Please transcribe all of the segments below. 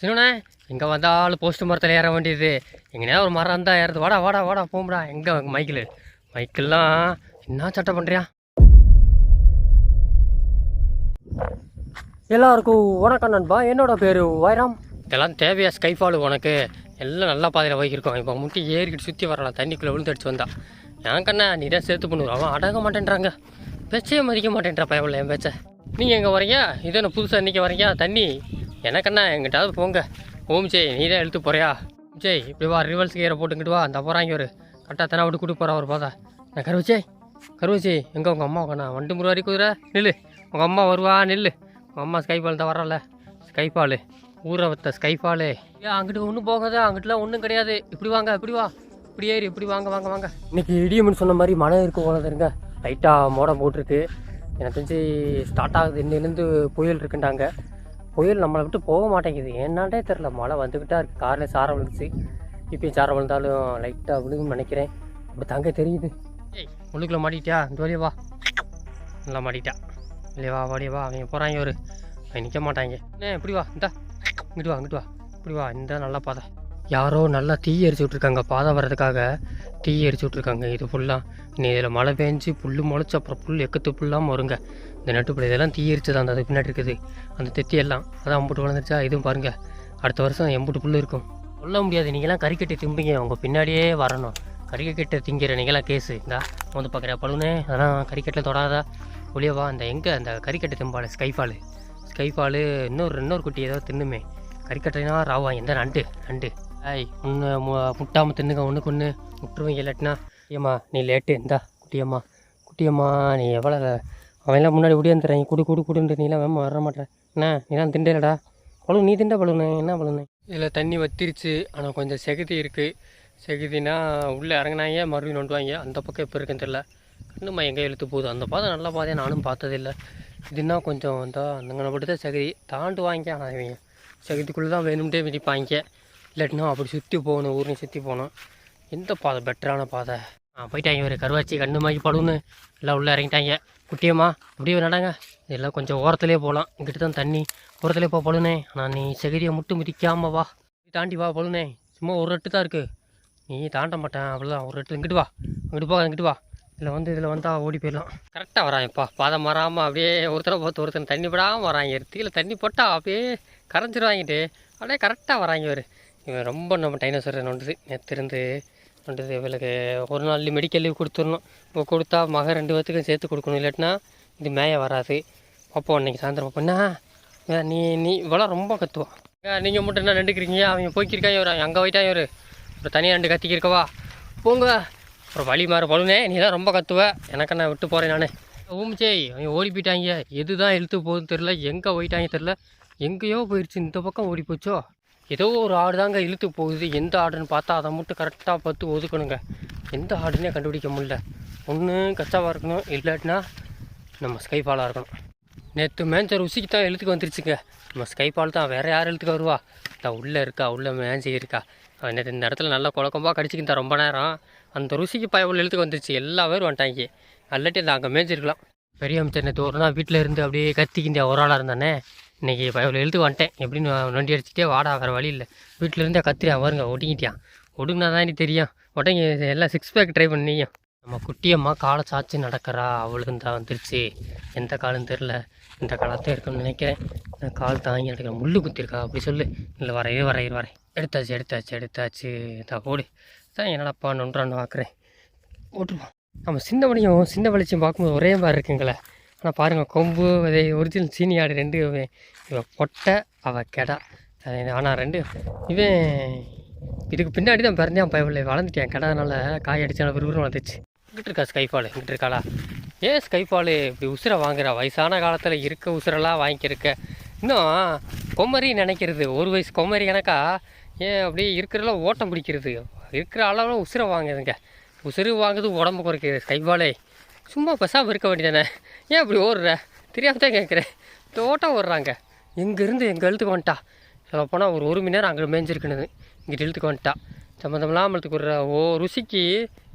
சிவனே எங்கே வந்தாலும் போஸ்ட் மரத்தில் ஏற வேண்டியது. எங்கேயா ஒரு மரம் இருந்தால் ஏறது. வாடா வாடா வாடா போம்டா எங்கே மைக்கிள் மைக்கிள்லாம் என்ன சட்டை பண்ணுறியா எல்லாருக்கும் வணக்கம் நண்பா. என்னோட பேர் வைரம். இதெல்லாம் தேவையா ஸ்கைஃபாலு உனக்கு? எல்லாம் நல்லா பாதையில் வைக்கிருக்கோம் இப்போ முட்டி ஏறிக்கிட்டு சுற்றி வரலாம் தண்ணிக்குள்ளே விழுந்து அடிச்சு வந்தா. என் கண்ணா நீ தான் சேர்த்து பண்ணுவோம் அவன் அடங்க மாட்டேன்றாங்க. பேச்சே மதிக்க மாட்டேன்றா பயவில் என் பேச்சை. நீங்கள் எங்கே வரீங்க இது என்ன புதுசாக இன்றைக்கி வரீங்க தண்ணி. எனக்கண்ணா எங்கிட்டாவது போங்க. ஓம் ஜெய் நீ தான் எழுத்து போறியா ஜெய் இப்படி வா ரிவல்ஸ் கீரை போட்டுக்கிட்டு வா. அந்த போகிறாங்க ஒரு கரெக்டாக தானே விட்டு கூட்டு போகிறா ஒரு பாதா நான் கருவச்சே கருவச்சி எங்கே உங்கள் அம்மா உங்கண்ணா வண்டு முருவாரி குதிரை? நில்லு. உங்கள் அம்மா வருவா? நில்லு. உங்கள் அம்மா ஸ்கைபால் தான் வரல ஸ்கைபால் ஊற வத்த ஸ்கைபாலு ஏன் அங்கிட்டு ஒன்றும் போகாத? அங்கிட்டலாம் ஒன்றும் கிடையாது. இப்படி வாங்க இப்படி வா. இப்படி ஏறி இப்படி வாங்க வாங்க வாங்க. இன்னைக்கு இடியம்னு சொன்ன மாதிரி மழை இருக்கும் போல இருங்க லைட்டாக மோடம் போட்டிருக்கு. எனக்கு தெரிஞ்சு ஸ்டார்ட் ஆகுது இன்னிலேருந்து புயல் இருக்குண்டாங்க புயல் நம்மளை விட்டு போக மாட்டேங்குது. என்னன்னே தெரில மழை வந்துக்கிட்டா இருக்குது காரில் சாரம் விழுந்துச்சு. இப்பயும் சாரம் விழுந்தாலும் லைட்டாக விழுகுன்னு நினைக்கிறேன். அப்படி தாங்க தெரியுது. ஏய் உள்ளுக்குள்ளே மாட்டிக்கிட்டியா? இந்த வழியே வா. நல்லா மாட்டிக்கிட்டா. இல்லையா வா வாடியே வா. அவங்க போகிறாங்க ஒரு நிற்க மாட்டாங்க. ஏன் இப்படி வா. இந்தா. இங்கிட்டு வா இங்கிட்டு வா. இப்படி வா. இந்த நல்லா பாதை. யாரோ நல்லா தீ எரிச்சு விட்ருக்காங்க பாதை வர்றதுக்காக. தீ எரிச்சு விட்ருக்காங்க இது ஃபுல்லாக நீ இதில் மழை பெஞ்சு புல் முளைச்சி அப்புறம் புல் எக்கத்து புல்லாமல் வருங்க இந்த நட்டுப்படி இதெல்லாம் தீ எரிச்சு தான் அந்த பின்னாடி இருக்குது. அந்த தெத்தி எல்லாம் அதான் அம்புட்டு வளர்ந்துருச்சா இதுவும் பாருங்கள் அடுத்த வருஷம் எம்புட்டு புல் இருக்கும். சொல்ல முடியாது நீங்களாம் கறிக்கட்டை திம்பிங்க உங்கள் பின்னாடியே வரணும். கறிக்கட்டை திங்கிற நீங்களாம் கேஸு இந்தா வந்து பார்க்குற பழுனே அதெல்லாம் கறிக்கட்டில் தொடாதா? ஒளியவா அந்த எங்கே அந்த கறிக்கட்டை திம்பாள் ஸ்கைஃபாலு ஸ்கைஃபாலு இன்னொரு இன்னொரு குட்டி ஏதோ தின்னுமே. கறிக்கட்டைனா ராவா எந்த நண்டு நண்டு. ஐய் ஒன்று முட்டாமல் தின்னுங்க ஒன்றுக்கு ஒன்று முட்டுருவீங்க இல்லாட்டினா குட்டியம்மா நீ லேட்டு இந்தா குட்டியம்மா குட்டியம்மா நீ எவ்வளோ அவன்லாம் முன்னாடி ஓடியாந்துடுறாங்க குடு குடு குடுன்ட்டு நீலாம் வேமா வர மாட்டேன் என்ன நீலாம் திண்டலடா பழு நீ திண்ட பழுனே என்ன பழுனே இதில் தண்ணி வத்திருச்சு. ஆனால் கொஞ்சம் செகுதி இருக்குது செகுதினா உள்ளே இறங்குனாங்க மறுபடியும் நோண்டுவாங்க. அந்த பக்கம் எப்போ இருக்குன்னு தெரில கண்ணுமா எங்கே இழுத்து போகுது? அந்த பாதை நல்ல பாதையை நானும் பார்த்ததில்ல. இதுனா கொஞ்சம் இந்த அந்தங்கனை மட்டும் தான் செகுதி. தாண்டுவாங்க ஆனால் இவங்க. செகுதிக்குள்ளே தான் வேணும்ட்டே மிதிப்பாங்க. இல்லாட்டினா அப்படி சுற்றி போகணும் ஊரையும் சுற்றி போகணும். எந்த பாதை பெட்டரான பாதை? ஆ போயிட்டாங்க இவர் கருவாச்சி கண்ணு மாதிரி பழுன்னு எல்லாம் உள்ளே இறங்கிட்டாங்க. குட்டியம்மா அப்படியே நடாங்க இதெல்லாம் கொஞ்சம் ஓரத்துலேயே போகலாம். இங்கிட்ட தான் தண்ணி ஓரத்துலேயே போ பழுனே ஆனால் நீ சகதியை முட்டு மிதிக்காமல் வா. தாண்டி வா பழுனே சும்மா ஒரு ரெட்டு தான் இருக்குது நீ தாண்ட மாட்டேன் அவ்வளோதான் ஒரு ரெட்டு இங்கிட்டு வா. இங்கிட்டு போ இங்கிட்டு வா. இதில் வந்து இதில் வந்தால் ஓடி போயிடலாம். கரெக்டாக வரான்ப்பா பாதை மாறாமல் அப்படியே ஒருத்தரை பார்த்து ஒருத்தர் தண்ணி படாமல் வராங்க. தீல தண்ணி போட்டால் அப்படியே கரைஞ்சிருவாங்கிட்டு. அப்படியே கரெக்டாக வராங்க இவர். இவன் ரொம்ப நம்ம டைனோசரை நொண்டுது. நேற்றுருந்து நொண்டுது இவளுக்கு ஒரு நாள் மெடிக்கல் லீவ் கொடுத்துடணும். இப்போ கொடுத்தா மக ரெண்டு பேர்த்துக்கும் சேர்த்து கொடுக்கணும். இல்லாட்டினா இது மேய வராது. பார்ப்போம் அன்றைக்கி சாயந்தரம் பார்ப்போம்னா நீ நீ இவெல்லாம் ரொம்ப கத்துவான் நீங்கள் மட்டும் என்ன நின்றுக்கிறீங்க அவன் போய்க்கிருக்காங்க இவர்? அங்கே போயிட்டா இவர்? ஒரு தனியாக ரெண்டு கத்திக்கிருக்கவா? போங்க. அப்புறம் வழி மாற பழுனே நீ தான் ரொம்ப கத்துவ. எனக்கு நான் விட்டு போகிறேன் நான். ஊமிச்சேய் அவன் ஓடி போயிட்டாங்க. எது தான் இழுத்து போகுதுன்னு தெரில எங்கே போயிட்டாங்க தெரில எங்கேயோ போயிடுச்சு இந்த பக்கம் ஓடி போச்சோ? ஏதோ ஒரு ஆடு தாங்க இழுத்து போகுது. எந்த ஆடுன்னு பார்த்தா அதை மட்டும் கரெக்டாக பார்த்து ஒதுக்கணுங்க. எந்த ஆடுன்னே கண்டுபிடிக்க முடியல. ஒன்று கச்சாவாக இருக்கணும். இல்லாட்டினா நம்ம ஸ்கைஃபாலாக இருக்கணும். நேற்று மேஞ்சர் ருசிக்கு தான் எழுத்துக்கு வந்துருச்சுங்க. நம்ம ஸ்கைபால் தான். வேறு யார் எழுத்துக்கு வருவா? தான் உள்ளே இருக்கா? உள்ளே மேஞ்சி இருக்கா? நேற்று இந்த இடத்துல நல்லா குழக்கமாக கடிச்சிக்கிட்டா ரொம்ப நேரம். அந்த ருசிக்கு பயவுள்ள எழுத்துக்கு வந்துருச்சு. எல்லா பேரும் வந்துட்டாங்க. நல்லாட்டி நான் அங்கே மேஞ்சிருக்கலாம் பெரிய அமைச்சர் நேற்று ஒரு நாள் வீட்டில் இருந்து அப்படியே கத்திக்கிண்டியா ஒரு ஆளாக இருந்தானே? இன்றைக்கி இவ்வளோ எழுத்து வந்துட்டேன். எப்படின்னு நொண்டி அடிச்சுட்டே வாடா வேறு வழி இல்லை. வீட்டில் கத்திரியா வருங்க ஒடுங்கிட்டியான் ஒடுங்கினா தான் எனக்கு தெரியும். உடனே எல்லாம் சிக்ஸ் பேக் ட்ரை பண்ணியும் நம்ம குட்டியம்மா காலை சாச்சு நடக்கிறா அவளுக்கு தான் வந்துருச்சு. எந்த காலம் தெரில இந்த காலத்தை இருக்குன்னு நினைக்கிறேன். நான் கால் தாங்கி நடக்கிற முள்ளு குத்திருக்கா? அப்படி சொல்லு. இல்லை வரையே வரையே வரேன் எடுத்தாச்சு எடுத்தாச்சு எடுத்தாச்சு. தான் போடு. தான் என்னடாப்பா நொன்றான்னு பார்க்குறேன் ஓட்டுருவான் நம்ம சின்ன வழியும் சின்ன வெளிச்சம் பார்க்கும்போது ஒரே மாதிரி இருக்குங்களே. ஆனால் பாருங்கள் கொம்பு அதே ஒரிஜினல் சீனி ஆடு ரெண்டு இவன் இவன் பொட்டை அவள் கெடா. ஆனால் ரெண்டு இவன் இதுக்கு பின்னாடி தான் பிறந்தேன் பயவில்லை வளர்ந்துட்டேன் கெடாதனால காய் அடிச்சான விறுவிறு வளர்ந்துச்சு இங்கிட்டு இருக்கா ஸ்கைஃபாலு இங்கிட்டு இருக்காளா? ஏன் ஸ்கைஃபாலு இப்படி உசுரை வாங்குறா? வயசான காலத்தில் இருக்க உசுரெல்லாம் வாங்கிக்கிருக்க இன்னும் கொமரி நினைக்கிறது ஒரு வயசு கொமரி கணக்கா ஏன் அப்படியே இருக்கிறதெல்லாம் ஓட்டம் பிடிக்கிறது? இருக்கிற அளவில் உசுரை வாங்குதுங்க. உசுறு வாங்குது உடம்பு குறைக்கிறது ஸ்கைஃபாலே சும்மா பெசாமல் இருக்க வேண்டியதானே? ஏன் இப்படி ஓடுற? தெரியாமல் தான் கேட்குறேன் தோட்டம் ஓடுறாங்க. எங்கேருந்து எங்கள் எழுத்துக்கு வந்துட்டா. சொல்ல போனால் ஒரு ஒரு மணி நேரம் அங்கே மேய்ஞ்சிருக்கணுது இங்கிட்டு இழுத்துக்கு வந்துட்டா. சம்மந்தம் இல்லாமல் விடுற ஓ ருசிக்கு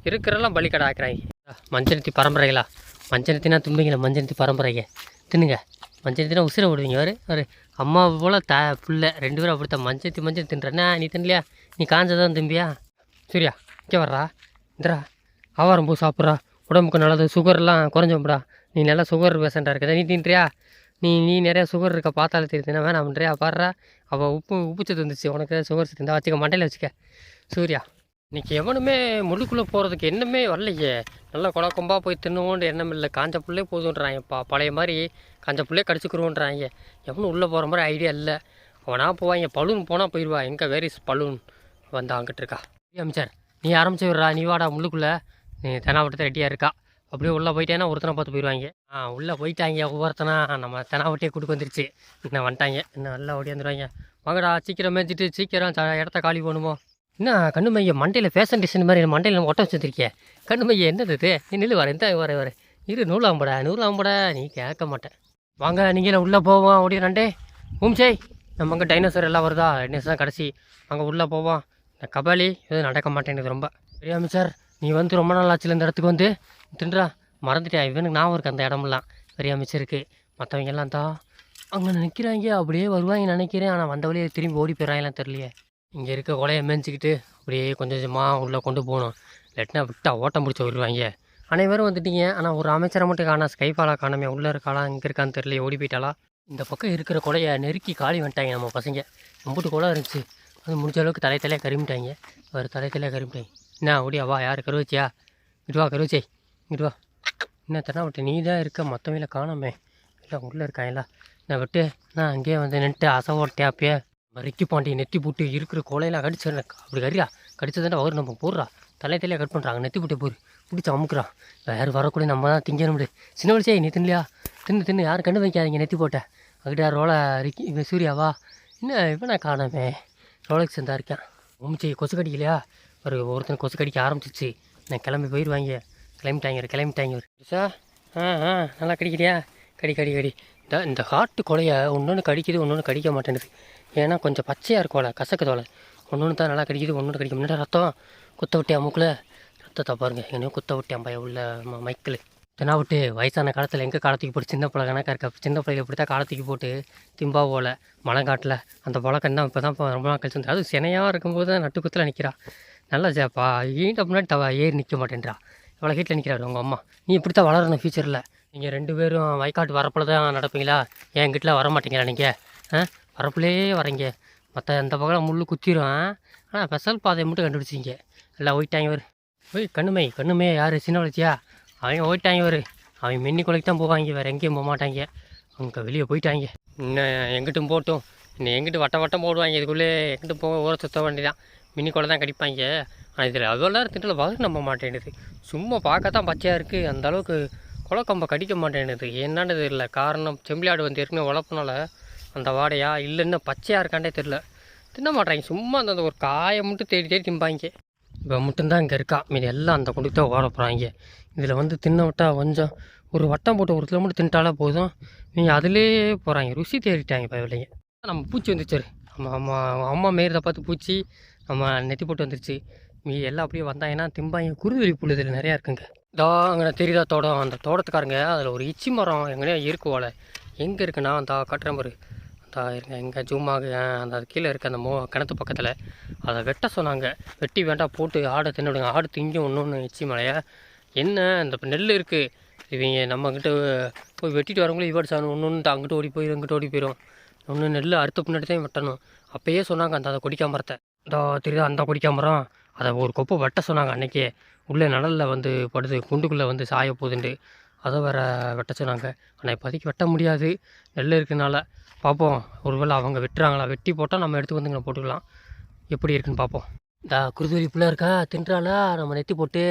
இருக்கிறெல்லாம் பலி கடை ஆக்குறாங்க மஞ்சனத்தி பரம்பரைகளா? மஞ்சனத்தினா தும்பிங்களா மஞ்சனத்தி பரம்பரைங்க தின்னுங்க. மஞ்சனத்தினா உசிரை விடுவீங்க வரு ஒரு அம்மா போல் த புள்ள ரெண்டு பேரும் அப்படித்தான். மஞ்சத்தி மஞ்சள் தின்றேன்னா நீ தின்னலையா? நீ காஞ்சதான் திம்பியா? சரியா இங்கே வர்றா. இந்தரா ஆவாரம் பூ சாப்பிட்றா. உடம்புக்கு நல்லது சுகர்லாம் குறைஞ்சோம்டா நீ நல்லா சுகர் பேஷண்ட்டாக இருக்க. நீ தின்றியா நீ நீ நிறையா சுகர் இருக்க பார்த்தாலே தெரியுதுன்னா வேணாம்ன்றியா பாடுறா. அவள் உப்பு உப்புச்சத்து வந்துச்சு. உனக்கு சுகர் சத்து இருந்தால் வச்சுக்க மண்டையில் வச்சுக்க. சூர்யா இன்னைக்கு எவனுமே முள்ளுக்குள்ளே போகிறதுக்கு என்னமே வரலையே. நல்லா குழக்கம்பா போய் தின்னுவோன்ற எண்ணம் இல்லை. காஞ்ச புள்ளே போதுன்றாங்கப்பா. பழைய மாதிரி காஞ்ச புள்ளே கடிச்சுக்குருவோன்றாங்க. எவனும் உள்ளே போகிற மாதிரி ஐடியா இல்லை. அவனாக போவாங்க. பலூன் போனால் போயிடுவா எங்கே வேரிஸ் பலூன் வந்து அங்கிட்டு இருக்கா. அமைச்சர் நீ ஆரம்பிச்சு விடுறா. நீ வாடா முள்ளுக்குள்ளே தெனாவட்டத்தை ரெடியாக இருக்கா? அப்படியே உள்ளே போயிட்டேன்னா ஒருத்தனை பார்த்து போயிடுவாங்க. ஆ உள்ளே போயிட்டாங்க ஒவ்வொருத்தனா நம்ம தெனாவட்டியே கூட்டு வந்துருச்சு. இன்னும் வந்துட்டாங்க? இன்னும் நல்லா ஓடியாந்துருவாங்க வாங்கடா சீக்கிரம் மேய்ச்சிட்டு சீக்கிரம் இடத்த காலி போகணுமோ என்ன கண்ணு மையம் மண்டையில் ஃபேஷன் டிசைன் மாதிரி மண்டையில் ஒட்ட வச்சுருக்கேன் கண்ணு மையம் என்னது இது? நீ நில்லு வர இந்த வர வர இரு. நூலாம்படா நூலாம்படா நீ கேட்க மாட்டேன். வாங்க நீங்கள் உள்ளே போவோம் ஓடி ரெண்டே. ஊம்சே நம்ம அங்கே டைனோசர் எல்லாம் வருதா? டைனோசர் தான் கடைசி. அங்கே உள்ளே போவோம். இந்த கபாலி எதுவும் நடக்க மாட்டேங்குது ரொம்ப. பெரிய அமைச்சர் நீ வந்து ரொம்ப நாள் ஆச்சுல இந்த இடத்துக்கு வந்து? தின்றா மறந்துட்டேன் இவனுக்கு ஞாபகம் இருக்கு அந்த இடமெல்லாம். பெரிய அமைச்சிருக்கு மற்றவங்க எல்லாம் தான் அங்கே நிற்கிறாங்க அப்படியே வருவாங்க நினைக்கிறேன். ஆனால் வந்த வழியே திரும்பி ஓடி போயிடறாங்களாம் தெரியலையே. இங்கே இருக்க கொலையை மேய்ச்சிக்கிட்டு அப்படியே கொஞ்சம் கொஞ்சமாக உள்ளே கொண்டு போகணும். இல்லாட்டினா விட்டா ஓட்டம் பிடிச்ச வருவாங்க. அனைவரும் வந்துட்டீங்க. ஆனால் ஒரு அமைச்சரை மட்டும் காணா ஸ்கைஃபாலா காணாமே. உள்ளே இருக்காளா இங்கே இருக்கான்னு தெரியல ஓடி போயிட்டாளா? இந்த பக்கம் இருக்கிற கொலையை நெருக்கி காலி வந்துட்டாங்க நம்ம பசங்க. ரொம்பட்டு கொலை இருந்துச்சு. அது முடிஞ்ச அளவுக்கு தலை தலையாக கருமிட்டாங்க. ஒரு தலை தலையாக கருமிட்டாங்க. என்ன ஓடியா? வா யார்? கருவச்சியா இட்டு வா கருவச்சே வா. என்ன தரா விட்டு? நீ தான் இருக்க மற்றவங்கள காணாமே. இல்லை உள்ளே இருக்காங்களா நான் விட்டு? நான் அங்கேயே வந்து நின்றுட்டு அசை ஓட்டேன் அப்பயே? மறிக்கி பாண்டி நெத்தி போட்டு இருக்கிற கோலையெல்லாம் கடிச்சிடுறேன் அப்படி கறியா? கடிச்சதாண்டா அவர் நம்ம போடுறா. தலை தலையாக கட் பண்ணுறாங்க நெத்தி போட்டு போய் பிடிச்சி அமுக்குறான் யார் வரக்கூடிய நம்ம தான் திங்க முடியும் சின்ன வயசே நீ தின்னலையா தின்னு தின்னு. யாரும் கண்டு வைக்காதீங்க நெத்தி போட்டேன் அங்கிட்ட ரோலை ரிக்கி இவன் சூர்யாவா? என்ன இவனை காணாமே. ரோலக்ஸ் இருந்தா இருக்கேன். உமிச்சி கொசு கடிக்கலையா? ஒரு ஒருத்தன் கொசு கடிக்க ஆரம்பிச்சிச்சு நான் கிளம்பி போயிடுவாங்க கிளம்பிட்டாங்க கிளம்பிட்டாங்க சார் ஆ ஆ நல்லா கடிக்கிறியா? கடி கடி கடி. இந்த இந்த ஹார்ட்டு கொலையை ஒன்று கடிக்குது ஒன்று கடிக்க மாட்டேங்குது. ஏன்னா கொஞ்சம் பச்சையாக இருக்கோல கசக்கு தோலை. ஒன்று தான் நல்லா கடிக்குது ஒன்று கடிக்க முன்னாடி ரத்தம்? குத்த விட்டியா மூக்கில்? ரத்தத்தை பாருங்க என்னையும் குத்த விட்டேன் பையன் உள்ள ம- தினா விட்டு வயசான காலத்தில் எங்கே காலத்துக்கு போட்டு சின்ன பிள்ளை கணக்காக இருக்கா சின்ன பிள்ளைல இப்படி தான் காலத்துக்கு போட்டு திம்பா போல மழங்காட்டில் அந்த பழக்கம் தான் இப்போ தான் ரொம்ப நாள் கழிச்சு அது சினையாக இருக்கும்போது தான் நட்டு குத்தில் நிற்கிறா நல்லா சேப்பா ஈண்ட முன்னாடி தவ ஏறி நிற்க மாட்டேன்றா. இவ்வளோ ஹீட்டில் நிற்கிறாரு உங்கள் அம்மா. நீ இப்படி தான் வளரணும் ஃபியூச்சரில் நீங்கள் ரெண்டு பேரும் வயக்காட்டு வரப்பில் தான் நடப்பீங்களா? என் வீட்டில் வர மாட்டீங்களா நீங்கள் ஆ? வரப்புலே வரீங்க. மற்ற அந்த பக்கம் முள் குத்திரும் ஆனால் ஸ்பெஷல் பாதையை மட்டும் கண்டுபிடிச்சிங்க. எல்லாம் ஒயிட்டாங்க ஒரு ஓய் கண்ணுமை கண்ணுமே யார்? சின்ன வளர்ச்சியா? அவங்க ஓயிட்டாங்க ஒரு அவன் மின்னி கொலைக்கு தான் போவாங்க. வேறு எங்கேயும் போக மாட்டாங்க. அவங்க வெளியே போயிட்டாங்க. இன்னும் எங்கிட்டும் போட்டும். இன்னும் எங்கிட்டு வட்டம் வட்டம் போடுவாங்க. இதுக்குள்ளே எங்கிட்டும் போக ஊற சுத்த வேண்டியதான் மின்னி தான் கடிப்பாங்க. ஆனால் இதில் அவ்வளோ திட்டில் வகு நம்ப மாட்டேங்குது. சும்மா பார்க்க தான் பச்சையாக இருக்குது அந்த அளவுக்கு குளக்கம்பை கடிக்க மாட்டேங்குது. என்னன்னு தெரியல. காரணம் செம்பிளாடு வந்து ஏற்கனவே உழப்புனால அந்த வாடையா இல்லை இன்னும் பச்சையாக இருக்காண்டே தெரில தின்ன மாட்டாங்க சும்மா அந்த அந்த ஒரு காயை மட்டும் தேடி தேடி திம்பாங்க. இப்போ மட்டும்தான் இங்கே இருக்கா? மீது எல்லாம் அந்த கொண்டு தான் ஓட போகிறாங்க இதில் வந்து தின்ன விட்டால் கொஞ்சம் ஒரு வட்டம் போட்டு ஒரு கிலோமீட்டர் தின்ட்டாலே போதும். நீங்கள் அதிலே போகிறாங்க ருசி தேடிட்டாங்க இப்போ இல்லைங்க நம்ம பூச்சி வந்துச்சு நம்ம அம்மா அம்மா மேயறதை பார்த்து பூச்சி நம்ம நெத்தி போட்டு வந்துருச்சு. மீ எல்லாம் அப்படியே வந்தாங்கன்னா திம்பாங்க குருவிரி புல் இதில் நிறையா இருக்குங்க. இதோ அங்கே தெரியுதா தோட்டம் அந்த தோட்டத்துக்காரங்க அதில் ஒரு இச்சி மரம் எங்கேயா இருக்குவோல எங்கே இருக்குன்னா அந்த கட்டுற மாதிரி அந்த இருங்க எங்கே ஜூமாக அந்த கீழே இருக்க அந்த மோ கிணத்து பக்கத்தில். அதை வெட்ட சொன்னாங்க. வெட்டி வேண்டாம் போட்டு ஆடை தின்னுடுங்க ஆடு திங்கும் ஒன்று ஒன்று இச்சி மலையை. என்ன இந்த நெல் இருக்குது இவங்க நம்மக்கிட்ட போய் வெட்டிட்டு வரவங்களே இவாடு சாணும் ஒன்று ஒன்று அங்கிட்ட ஓடி போயிடும் இங்கிட்ட ஓடி போயிடும் ஒன்று நெல் அறுத்த பின்னாடி தான் வெட்டணும். அப்போயே சொன்னாங்க அந்த அதை கொடிக்கா மரத்தை இந்த தெரியுதா? அந்த குடிக்காமரம் அதை ஒரு கொப்பை வெட்ட சொன்னாங்க அன்னைக்கே. உள்ளே நிழலில் வந்து படுது. குண்டுக்குள்ளே வந்து சாய போகுதுண்டு. அதை வேற வெட்ட சொன்னாங்க. ஆனால் இப்போதைக்கு வெட்ட முடியாது. நெல் இருக்கிறனால பார்ப்போம். ஒருவேளை அவங்க வெட்டுறாங்களா? வெட்டி போட்டால் நம்ம எடுத்து வந்து இங்கே போட்டுக்கலாம். எப்படி இருக்குன்னு பார்ப்போம். இந்த குருதுவலி பிள்ளை இருக்கா? தின்றாலா நம்ம நெத்தி போட்டு.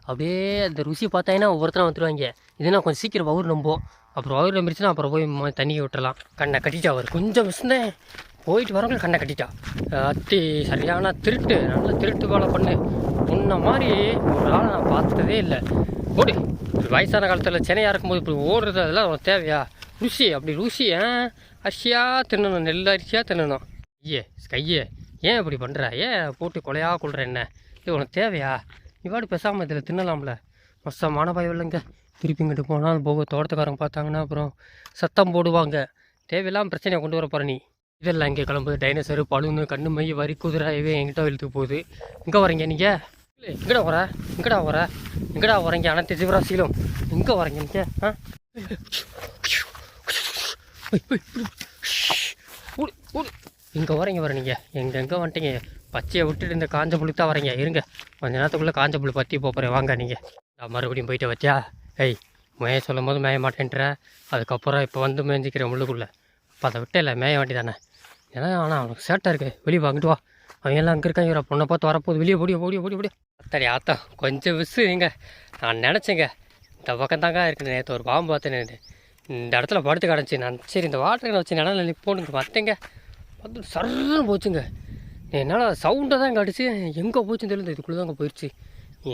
அப்படியே அந்த ருசி பார்த்தாங்கன்னா ஒவ்வொருத்தரும் வந்துடுவாங்க இதுனா கொஞ்சம் சீக்கிரம் வவுர் நம்போம் அப்புறம் பவுர் நம்பிடுச்சுன்னா அப்புறம் போய் தண்ணியை விட்டுறலாம். கண்ணை கட்டிட்டு அவர் கொஞ்சம் விசுந்தேன் போயிட்டு வரவங்க கண்ணை கட்டிட்டா அத்தி சரியான திருட்டு நல்ல திருட்டு வேலை பண்ணு. முன்ன மாதிரி ஒரு ஆளை நான் பார்த்ததே இல்லை. ஓடு வயசான காலத்தில் சென்னையாக இருக்கும்போது இப்படி ஓடுறது அதெல்லாம் உனக்கு தேவையா? ருசி அப்படி ருசி ஆ? அரிசியாக தின்னணும் நெல் அரிசியாக தின்னணும். ஐயே கையே ஏன் இப்படி பண்ணுற ஏன் போட்டு கொலையாக கொள்கிற என்ன? இது உனக்கு தேவையா? நீ பாட்டு பேசாமல் இதில் தின்னலாம்ல. மோசமான பயம் இல்லைங்க. திருப்பி இங்கிட்டு போனால் போக தோட்டத்துக்காரங்க பார்த்தாங்கன்னா அப்புறம் சத்தம் போடுவாங்க. தேவையில்லாம பிரச்சனையை கொண்டு வர போகிற நீ. இதெல்லாம் இங்கே கிளம்புது. டைனோசரு பழுன்னு கண்ணு மைய வரி குதிரை இவே எங்கிட்ட இழுத்து போகுது. இங்கே வரீங்க நீங்கள் எங்கடா வர எங்கடா வர எங்கடா வரீங்க அனைத்து ஜீவராசிகளும் எங்கே வரீங்க நீங்கள் ஆ? இங்கே வரீங்க வர நீங்கள் எங்கே எங்கே வந்துட்டீங்க? பச்சையை விட்டுட்டு இந்த காஞ்ச புழுக்கு தான் வரீங்க இருங்க. கொஞ்ச நேரத்துக்குள்ளே காஞ்ச புழு பற்றி போகிறேன் வாங்க நீங்கள் நான் மறுபடியும் போயிட்டு வச்சியா ஏய் மேய சொல்லும் போது மேய மாட்டேன்ற. அதுக்கப்புறம் இப்போ வந்து மேய்ஞ்சிக்கிறேன் உள்ளுக்குள்ளே. அப்போ அதை விட்டு இல்லை மேய வேண்டி தானே ஏன்னா ஆனால் அவனுக்கு சேட்டாக இருக்குது வெளியே வாங்கிட்டு வா. அவன் எல்லாம் அங்கே இருக்காங்க பொண்ணை பார்த்து வரப்போகுது. வெளியே போடியோ போடியோ ஓடி ஓடி. அத்தாடி ஆத்தா கொஞ்சம் விசு நீங்க. நான் நினச்சேங்க. இந்த பக்கம் தாங்க இருக்குது. நேற்று ஒரு பாம்பு பார்த்தேன் இந்த இடத்துல படுத்து கிடச்சி நான் சரி இந்த வாட்டர் வச்சு நிலம் நிற்போன்னு பார்த்தேங்க. பார்த்து சர்ன்னு போச்சுங்க. என்னால் சவுண்டை தான் கடிச்சு எங்கே போச்சுன்னு தெரியல. இதுக்குள்ளே தாங்க போயிடுச்சு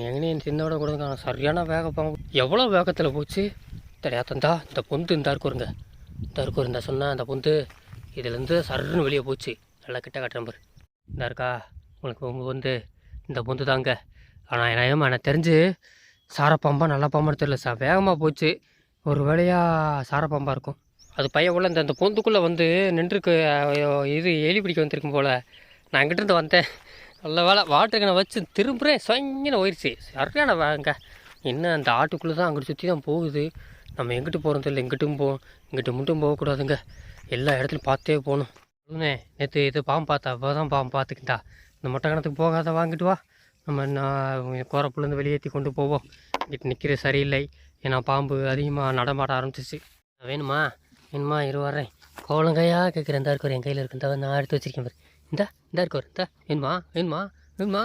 எங்கனே சின்னோட கூட தான் சரியான வேகப்பாங்க எவ்வளோ வேகத்தில் போச்சு? தெரியாதந்தா இந்த பொந்து இந்த இருக்குருங்க இந்த இருக்கு இருந்தா சொன்னால் அந்த பொந்து இதுலேருந்து சருன்னு வெளியே போச்சு. நல்லா கிட்ட காட்டுற நம்பர் இந்த இருக்கா? உனக்கு உங்க வந்து இந்த பொந்து தாங்க. ஆனால் என்ன எனக்கு தெரிஞ்சு சாரப்பாம்பா நல்ல பாம்பான்னு தெரியல சார். வேகமாக போச்சு. ஒரு வேலையாக சாரப்பாம்பாக இருக்கும். அது பையன் உள்ள இந்த அந்த பொந்துக்குள்ளே வந்து நின்றுருக்கு. இது எலி பிடிக்க வந்திருக்கும் போல். நான் அங்கிட்டிருந்து வந்தேன். நல்ல வேலை வாட்டருக்கு வச்சு திரும்புகிறேன் சொங்கின போயிடுச்சு சரியான வேங்க என்ன அந்த ஆட்டுக்குள்ளே தான் அங்கிட்டு சுற்றி தான் போகுது. நம்ம எங்கிட்டு போகிறோம் தெரியல. எங்கிட்டும் போ இங்கிட்டு மட்டும் போகக்கூடாதுங்க. எல்லா இடத்துலையும் பார்த்தே போகணும். சொல்லுனே நேற்று இது பாம்பு பார்த்தா அப்போ தான் பாம்பு பார்த்துக்கிட்டா. இந்த மொட்டை கணத்துக்கு போகாத வாங்கிட்டு வா. நம்ம நான் கோரப்புலேருந்து வெளியேற்றி கொண்டு போவோம். இங்கிட்டு நிற்கிறது சரியில்லை. ஏன்னா பாம்பு அதிகமாக நடமாட ஆரம்பிச்சிச்சு வேணுமா? வேணுமா? இரு வரேன் கோலங்கையாக கேட்குறேன். இந்த இருக்கோர் என் கையில் இருக்கு. இந்த நான் எடுத்து வச்சிருக்கேன் பாரு. இந்த இந்த இருக்கோர் இந்த வேணுமா? வேணுமா? வேணுமா?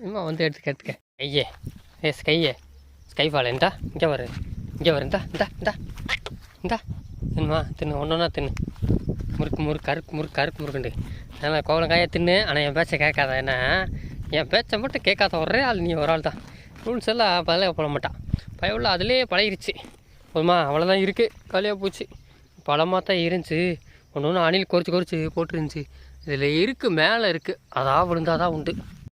வேணுமா? வந்து எடுத்துக்க எடுத்துக்க ஐயே ஏ ஸ்கையே. ஸ்கை ஃபால் இந்தா இங்கே வரு இங்கே வரு இந்தா இந்தா இந்தா. இந்தா. தின்னுமா? தின்னு. ஒன்று ஒன்றா தின்னு. முறுக்கு முறுக்கு கருக்கு முறுக்கு கருக்கு முறுக்குண்டு. அதனால் கோவலங்காயை தின்னு. ஆனால் என் பேச்சை கேட்காத. ஏன்னா என் பேச்சை மட்டும் கேட்காத. ஒரே ஆள் நீ ஒரு ஆள் தான் ரூல்ஸ் எல்லாம் பதிலாக போட மாட்டான். பயவுள்ள அதிலே பழகிருச்சு. போதுமா? அவ்வளோதான் இருக்குது காலியாக போச்சு. பழமாக தான் இருந்துச்சு. ஒன்று ஒன்று அணில் குறைச்சி குறைச்சி போட்டுருந்துச்சு. இதில் இருக்குது மேலே இருக்குது அதான் விழுந்தாதான் தான் உண்டு.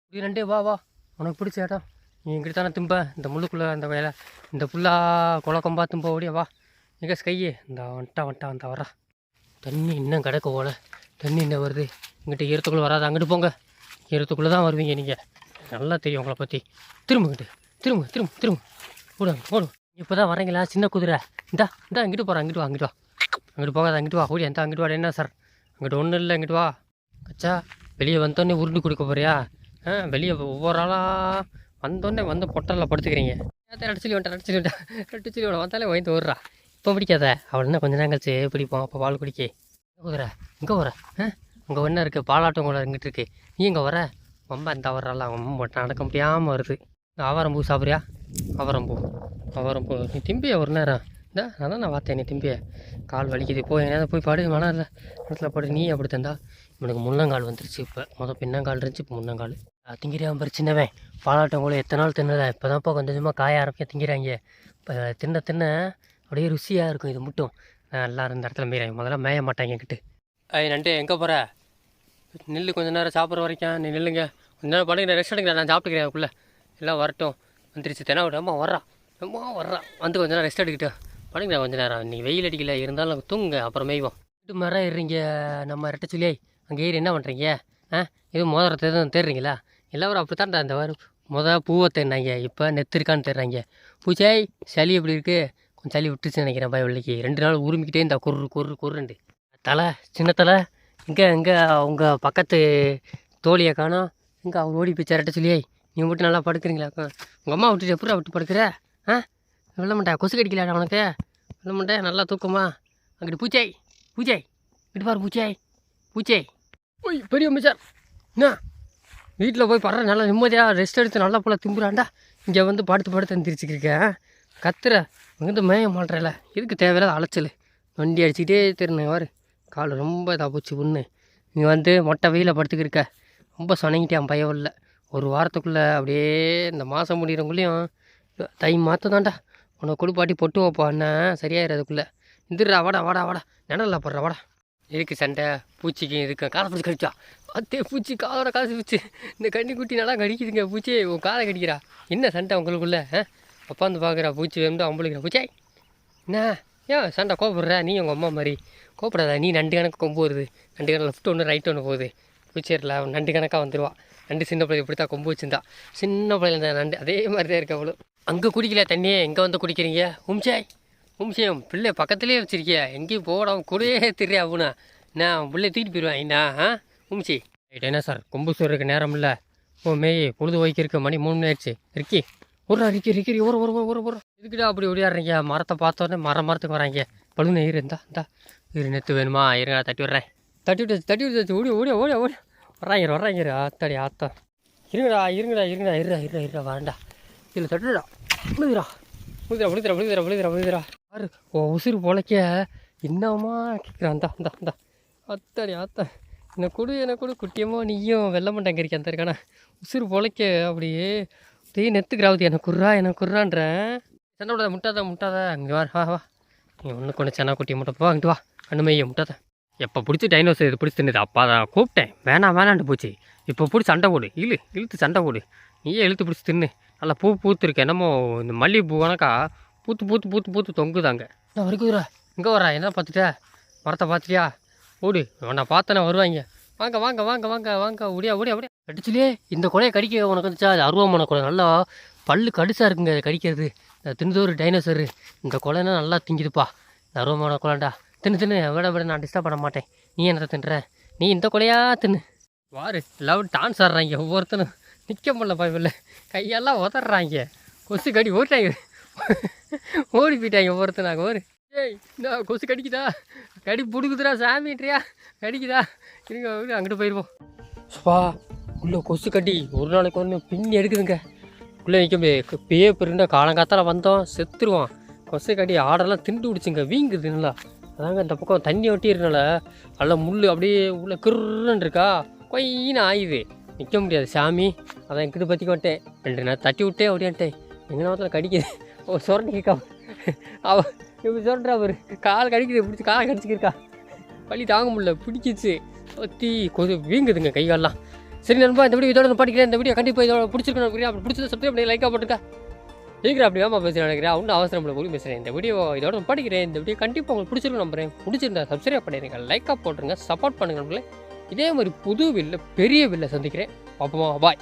இது ரெண்டே வா வா. உனக்கு பிடிச்ச இடம். நீ இங்கிட்டு தானே திம்ப. இந்த முள்ளுக்குள்ளே அந்த வேலை இந்த புல்லா குளக்கம்பா திம்ப ஓடியா வா. எங்கே ஸ்கையே? இந்த வந்துட்டா வந்துட்டா வந்தா வரா தண்ணி இன்னும் கிடக்க போல. தண்ணி இன்னும் வருது. இங்கிட்ட ஈரத்துக்குள்ளே வராது அங்கிட்டு போங்க. ஈரத்துக்குள்ளே தான் வருவீங்க நீங்கள் நல்லா தெரியும் உங்களை பற்றி திரும்புங்கிட்டு திரும்ப திரும்ப திரும்ப ஓடுவாங்க ஓடும் இப்போ தான் வரீங்களா சின்ன குதிரை? இந்தா இந்தா இங்கிட்டு போகிறேன் அங்கிட்டு வா அங்கிட்டு வா. அங்கிட்டு போகாத அங்கிட்டு வா. ஓடி அந்த அங்கிட்டு வாடா என்ன சார்? அங்கிட்டு ஒன்றும் இல்லை இங்கிட்டு வா. அச்சா வெளியே வந்தோடனே உருண்டு கொடுக்க போறியா? ஆ வெளியே ஒவ்வொரு ஆளாக வந்தோடனே வந்து பொட்டலில் படுத்துக்கிறீங்க. அடிச்சு வந்துட்டேன் அடிச்சு வந்துட்டேன் அடிச்சு வந்தாலே வாங்கிட்டு ஓடுறா இப்போ பிடிக்காத? அவள் என்ன கொஞ்ச நேரம் கழிச்சு பிடிப்போம். அப்போ பால் குடிக்க. போகிற இங்கே வர ஆ? உங்கள் ஒன்றா இருக்குது பாலாட்டம் கூட இங்கிட்டு இருக்கு. நீ இங்கே வர. ரொம்ப அந்த அவரெல்லாம் ரொம்ப நடக்க முடியாமல் வருது. அவரம்பூ பூ சாப்பிட்றியா? அவரம்பூ பூ. நீ திம்பிய ஒரு நேரம். இந்த அதான் நான் பார்த்தேன். நீ திம்பிய. கால் வலிக்குது. போய் எங்கேயாவது போய் பாடு. மன இல்லை. இடத்துல படு. நீ அப்படி தந்தா. இவனுக்கு முன்னங்கால் வந்துருச்சு இப்போ. மொதல் பின்னங்கால் இருந்துச்சு. இப்போ முன்னங்கால் திங்கிறான் பாரு சின்னவன். பாலாட்டம் கூட எத்தனை நாள் தின்னதா இப்போ தான்ப்பா கொஞ்சம் கொஞ்சமாக காய ஆரம்பிக்க திங்கிறாங்க. இப்போ தின்ன தின்ன அப்படியே ருசியாக இருக்கும் இது மட்டும். எல்லாரும் இந்த இடத்துல மேயிறாங்க முதல்ல மேய மாட்டாங்க என்கிட்ட. ஐய் நண்டு எங்கே போகிற நில்லு கொஞ்ச நேரம் சாப்பிட்ற வரைக்கும் நீ நில்லுங்க. கொஞ்ச நேரம் படுங்க ரெஸ்ட் எடுங்க நான் சாப்பிட்டுக்கிறேன் அதுக்குள்ளே. எல்லாம் வரட்டும். வந்துருச்சு. தெனா விட அம்மா வர்றா. ரொம்ப வர்றா. வந்து கொஞ்ச நேரம் ரெஸ்ட் எடுக்கிட்டேன் படுங்க கொஞ்ச நேரம். நீ வெயில் அடிக்கல. இருந்தாலும் தூங்குங்க அப்புறம் மேய்வோம். வீட்டு மரம் ஏறுறீங்க நம்ம ரெட்ட சொல்லி. அங்கே ஏறி என்ன பண்ணுறீங்க ஆ? எதுவும் மோதிரத்தை எதுவும் தேடுறீங்களா? எல்லோரும் அப்படி தான்டா இந்த வாரம் முத பூவை தேடினாங்க. இப்போ நெத்து இருக்கான்னு தேடுறாங்க. பூச்சாய் சளி எப்படி இருக்குது கொஞ்சம் சளி விட்டுச்சுன்னு நினைக்கிறேன் பயவள்ளிக்கு ரெண்டு நாள் உருமிக்கிட்டே இந்த குரு குரு குருண்டு தலை சின்ன தலை இங்கே இங்கே உங்கள் பக்கத்து தோழியை காணோம். இங்கே அவர் ஓடி போய் ரெட்ட சொல்லியே நீ மட்டும் நல்லா படுக்கிறீங்களா? உங்கள் அம்மா விட்டுட்டு எப்படி விட்டு படுக்கிற? ஆ? வெள்ள மாட்டா கொசு கடிக்கலாடா உனக்கு? வெள்ள மாட்டேன் நல்லா தூக்கமா? அங்கிட்டு பூச்சாய் பூச்சாய் இங்கிட்டு பாரு பூச்சாய் பூச்சாய் ஓய் பெரிய மிச்சார் என்ன? வீட்டில் போய் படுற நல்லா நிம்மதியாக ரெஸ்ட் எடுத்து நல்லா போல திம்புறான்டா. இங்கே வந்து படுத்து படுத்து எந்திரிச்சிக்கிருக்கேன் கத்துற இங்கிட்ட மேய மாட்டுறல இதுக்கு தேவையில்லாத அலைச்சல்? வண்டி அடிச்சுக்கிட்டே திருநேன் வாரு கால் ரொம்ப இதாக போச்சு ஒன்று நீ வந்து மொட்டை வெயில படுத்துக்கிருக்க. ரொம்ப சொனங்கிட்டேன் பயம் இல்லை ஒரு வாரத்துக்குள்ளே அப்படியே இந்த மாதம் முடிகிறவங்களையும் தை மாற்ற தான்டா உன்னை குளிப்பாட்டி பொட்டு வைப்போம் அண்ணன் சரியாயிரு அதுக்குள்ளே இந்துடுறா வாடா வாடா வாடா. நிழல்ல போடுறா வாடா. இருக்கு சண்டை? பூச்சிக்கு இருக்கு காலை பிடிச்சி கடிச்சா? அத்தே பூச்சி காலோட காசு பூச்சி இந்த கண்ணிக்குட்டி நல்லா கடிக்குதுங்க பூச்சி. உன் காலை கடிக்கிறா. என்ன சண்டை உங்களுக்குள்ளே உட்காந்து பார்க்குறா பூச்சி வந்து அவங்களுக்கு பூச்சாய் என்ன? ஏன் சண்டை கோபப்படுற. நீ உங்கள் அம்மா மாதிரி. கோபப்படாத நீ நண்டு கணக்கு கொம்பு வருது. நண்டு கணக்கு லெஃப்ட் ஒன்று ரைட் ஒன்று போகுது. பூச்சேரில் நண்டு கணக்காக வந்துடுவா நண்டு சின்ன பிள்ளை இப்படி தான் கொம்பு வச்சுருந்தா. சின்ன பிள்ளைல இருந்த நண்டு அதே மாதிரி தான் இருக்கு அவ்வளோ அங்கே குடிக்கல தண்ணியே எங்கே வந்து குடிக்கிறீங்க? உம்சாய் உம்சேம் பிள்ளை பக்கத்துலேயே வச்சிருக்கிய? எங்கேயும் போடாம கூடயே தெரியா அவனா? நான் பிள்ளை தூக்கிட்டு போயிடுவேன் என்ன? ஆ உம்சி ரைட் என்ன சார்? கொம்பு சோறுக்கு நேரம் இல்லை. ஓ மேய் பொழுது வைக்கிறக்க மணி மூணு மணி ஆயிடுச்சு. இருக்கி. ஒரு ரிக்கி ரிக்கி ஒரு ஒரு ஒரு ஒரு இதுக்கிட்ட அப்படி ஓடியாடுறீங்க? மரத்தை பார்த்தோன்னே மரம் மரத்துக்கு வராங்க. பழுன இரு இருந்தா இந்தா. இரு நெத்து வேணுமா? இருங்க தட்டி விட்றேன். தட்டி விட்டு தட்டி விட்டு ஓடி ஓடி ஓடி ஓடி. வர்றாங்க வர்றாங்க ஆத்தாடி ஆத்தா. இருங்கடா இருங்கடா இருங்கடா இருடா இருடா இருடா வரண்டா இதில் தட்டுடா. விழுதுடா விழுதுடா விழுதுடா விழுதுடா விழுதுடா விழுதுடா பாரு ஓ உசுறு பொழைக்க என்னம்மா கேட்குறான் தான் இந்தா இந்தா. அத்தாடி ஆத்தா. என்னை கொடு என்னை கொடு குட்டியம்மா நீயும் வெள்ள மண்டங்கரிக்க அந்த இருக்கானா உசுறு பொழைக்க அப்படியே. அப்படியே நெத்துக்கிறாவது எனக்கு குர்ரா எனக்கு குர்ரான்றேன் சண்டை விடாத முட்டாத முட்டாத. அங்கே வா வா வா. நீ ஒன்று கொண்டு சென்னா குட்டி முட்டை போ அங்கிட்டு வா. அண்ணுமையை முட்டாத. எப்போ பிடிச்சி டைனோசர் இது பிடிச்சி தின்னுது? அப்போ தான் கூப்பிட்டேன். வேணாம் வேணான்ட்டு போச்சு. இப்போ பிடிச்சி சண்டை போடு. இழு இழுத்து சண்டை போடு. நீயே இழுத்து பிடிச்சி தின்னு. நல்லா பூ பூத்துருக்கு. என்னமோ இந்த மல்லிகைப்பூ கணக்கா? பூத்து பூத்து பூத்து பூத்து தொங்குதாங்க நான் வரைக்கும் இங்கே வரா என்ன பார்த்துட்ட? மரத்தை பார்த்துட்டியா? ஓடு. நான் பார்த்தேன்னா வருவாங்க. வாங்க வாங்க வாங்க வாங்க வாங்க. ஒடியா ஒடியா ஒடியா கடிச்சிலே இந்த கொலையை கடிக்க உனக்கு வந்துச்சா? அது அருவமான கொலை. நல்லா பல்லு கடிச்சா இருக்குங்க அதை கடிக்கிறது. இந்த தின்னுதோறு டைனோசரு இந்த கொலைன்னா நல்லா திங்குதுப்பா. இந்த அருவமான கொலைண்டா தின்னு தின்னு. விட விட நான் டிஸ்டர்ப் பண்ண மாட்டேன். நீ என்னத்தை தின்ற? நீ இந்த கொலையா? தின்னு. வாரு லவ் டான்ஸ் ஆடுறாங்க ஒவ்வொருத்தனும். நிற்க முடியல பயமில்ல கையெல்லாம் உதறாங்க. கொசு கடி ஓட்டாங்க. ஓடி போயிட்டாங்க ஒவ்வொருத்தனாங்க ஒரு ஏய் இந்த கொசு கடிக்குதா? கடி பிடுக்குதுடா சாமிட்ரியா கடிக்குதா? இருங்க அங்கிட்டு போயிடுவோம் சுவா உள்ள கொசு கட்டி ஒரு நாளைக்கு ஒன்று பின்னி எடுக்குதுங்க. உள்ளே நிற்க முடியாது. பேய பெருண்டா காலங்காத்தால வந்தோம் செத்துருவான் கொசு கடி ஆடெல்லாம் திண்டு பிடிச்சிங்க வீங்குது நல்லா. அதாங்க இந்த பக்கம் தண்ணி ஒட்டிடுறனால நல்லா முள் அப்படியே உள்ளே கிருன்னு இருக்கா? கொயின்னு ஆயுது. நிற்க முடியாது சாமி. அதான் எங்கிட்ட பற்றி மாட்டேன் ரெண்டு நாள் தட்டி விட்டே ஓடியான்ட்டேன் எங்கள் நேரத்தில் கடிக்குது. ஓ சொரண்டிக்கா அவ இப்படி சொல்கிறா அவர் கால் கடிக்குது பிடிச்சி கால் கடிச்சிக்கிருக்கா. வலி தாங்க முடியல பிடிச்சிச்சு. ஒத்தி கொது வீங்குதுங்க கைகாலெலாம். சரி நண்பா இந்த வீடியோ இதோட படிக்கிறேன். இந்த வீடியோ கண்டிப்பாக இதோட பிடிச்சிருக்கணும் நினைக்கிறேன் அப்படி பிடிச்சது சப்ஸ்கிரைப் பண்ணி லைக்காக போட்டுக்கா. சீக்கிரம் அப்படி வேமா பேசுகிறேன் நினைக்கிறேன் ஒன்றும் அவசரம் இல்லை போய் பேசுகிறேன் இந்த வீடியோ இதோட படிக்கிறேன். இந்த வீடியோ கண்டிப்பாக உங்களுக்கு பிடிச்சிருக்கும் நம்புறேன். பிடிச்சிருந்தா சப்ஸ்கிரைப் பண்ணிடுங்க லைக்காக போட்டுருங்க சப்போர்ட் பண்ணுங்க இதே மாதிரி புது வில்ல பெரிய வில்ல சந்திக்கிறேன். பாப்போமா பாய்